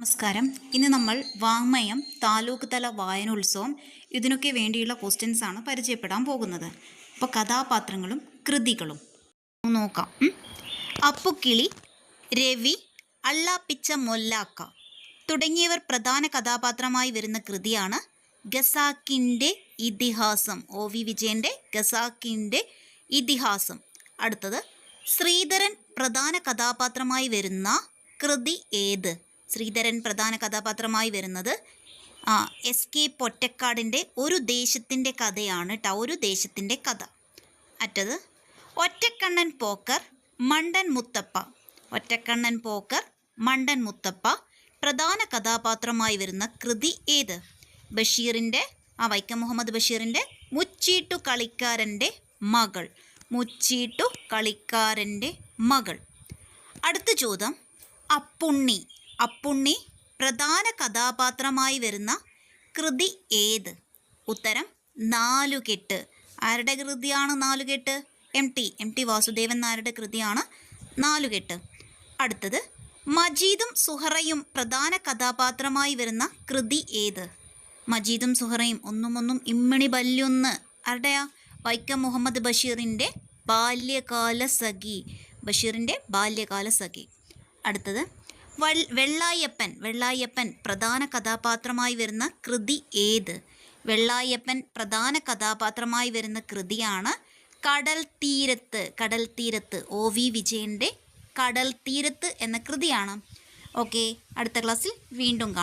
നമസ്കാരം. ഇന്ന് നമ്മൾ വാങ്മയം താലൂക്ക് തല വായനോത്സവം ഇതിനൊക്കെ വേണ്ടിയുള്ള ക്വസ്റ്റ്യൻസ് ആണ് പരിചയപ്പെടാൻ പോകുന്നത്. അപ്പോൾ കഥാപാത്രങ്ങളും കൃതികളും. നോക്കാം. അപ്പുക്കിളി രവി അള്ളാപ്പിച്ച മൊല്ലാക്ക തുടങ്ങിയവർ പ്രധാന കഥാപാത്രമായി വരുന്ന കൃതിയാണ് ഗസാക്കിന്റെ ഇതിഹാസം. ഒ വി വിജയന്റെ ഗസാക്കിന്റെ ഇതിഹാസം. അടുത്തത് ശ്രീധരൻ പ്രധാന കഥാപാത്രമായി വരുന്ന കൃതി ഏത്? ശ്രീധരൻ പ്രധാന കഥാപാത്രമായി വരുന്നത്. എസ് കെ പൊറ്റക്കാടിന്റെ ഒരു ദേശത്തിന്റെ കഥയാണ് കേട്ടോ ഒരു ദേശത്തിന്റെ കഥ. അറ്റത് ഒറ്റക്കണ്ണൻ പോക്കർ മണ്ടൻ മുത്തപ്പ. ഒറ്റക്കണ്ണൻ പോക്കർ മണ്ടൻ മുത്തപ്പ പ്രധാന കഥാപാത്രമായി വരുന്ന കൃതി ഏത്? ബഷീറിന്റെ ആ വൈക്കം മുഹമ്മദ് ബഷീറിന്റെ മുച്ചീട്ടു കളിക്കാരന്റെ മകൾ. മുച്ചീട്ടു കളിക്കാരന്റെ മകൾ. അടുത്ത ചോദ്യം അപ്പുണ്ണി. അപ്പുണ്ണി പ്രധാന കഥാപാത്രമായി വരുന്ന കൃതി ഏത്? ഉത്തരം നാലുകെട്ട്. ആരുടെ കൃതിയാണ് Nalukettu? M T M T Vasudevan നായരുടെ കൃതിയാണ് നാലുകെട്ട്. അടുത്തത് മജീദും സുഹറയും പ്രധാന കഥാപാത്രമായി വരുന്ന കൃതി ഏത്? മജീദും സുഹറയും ഒന്നും ഒന്നും ഇമ്മണി ബല്യൊന്ന് ആരുടെയാ? വൈക്കം മുഹമ്മദ് ബഷീറിന്റെ ബാല്യകാല സഖി ബഷീറിന്റെ ബാല്യകാല സഖി അടുത്തത് വെള്ളായപ്പൻ വെള്ളായപ്പൻ പ്രധാന കഥാപാത്രമായി വരുന്ന കൃതി ഏത്? വെള്ളായപ്പൻ പ്രധാന കഥാപാത്രമായി വരുന്ന കൃതിയാണ് കടൽ തീരത്ത് കടൽ തീരത്ത് ഒ വി വിജയന്റെ കടൽ തീരത്ത് എന്ന കൃതിയാണ്. ഓക്കെ അടുത്ത ക്ലാസ്സിൽ വീണ്ടും കാണാം.